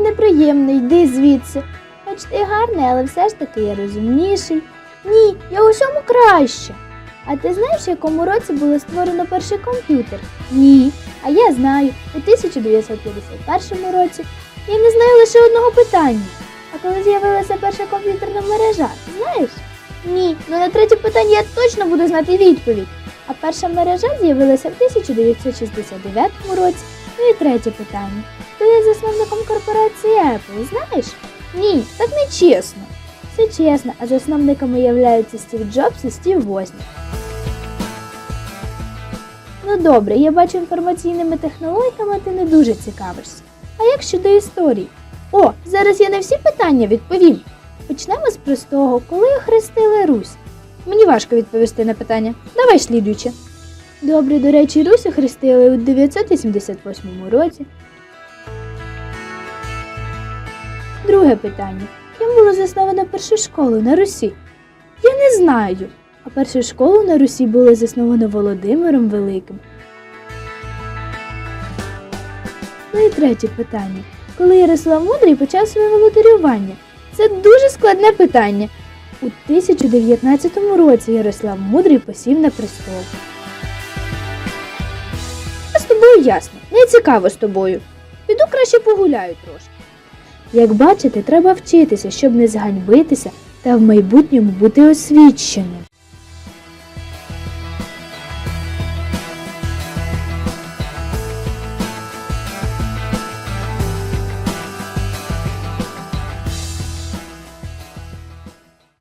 неприємний, йди звідси. Хоч ти гарний, але все ж таки я розумніший. Ні, я у всьому краще. А ти знаєш, в якому році було створено перший комп'ютер? Ні. А я знаю, у 1951 році. Я не знаю лише одного питання. А коли з'явилася перша комп'ютерна мережа, знаєш? Ні, ну на третє питання я точно буду знати відповідь. А перша мережа з'явилася в 1969 році. Ну і третє питання. Хто є засновником корпорації Apple, знаєш? Ні, так не чесно. Все чесно, а засновниками являються Стів Джобс і Стів Вознік. Ну добре, я бачу інформаційними технологіями ти не дуже цікавишся. А як щодо історії? О, зараз я на всі питання відповім. Почнемо з простого, коли охрестили Русь. Мені важко відповісти на питання. Давай слідуюче. Добре, до речі, Русь охрестили у 988 році. Друге питання. Ким було засновано першу школу на Русі? Я не знаю. А першу школу на Русі було засновано Володимиром Великим. Ну і третє питання. Коли Ярослав Мудрий почав своє володарювання? Це дуже складне питання. У 1019 році Ярослав Мудрий посів на престол. А з тобою ясно, не цікаво з тобою. Піду краще погуляю трошки. Як бачите, треба вчитися, щоб не зганьбитися та в майбутньому бути освіченим.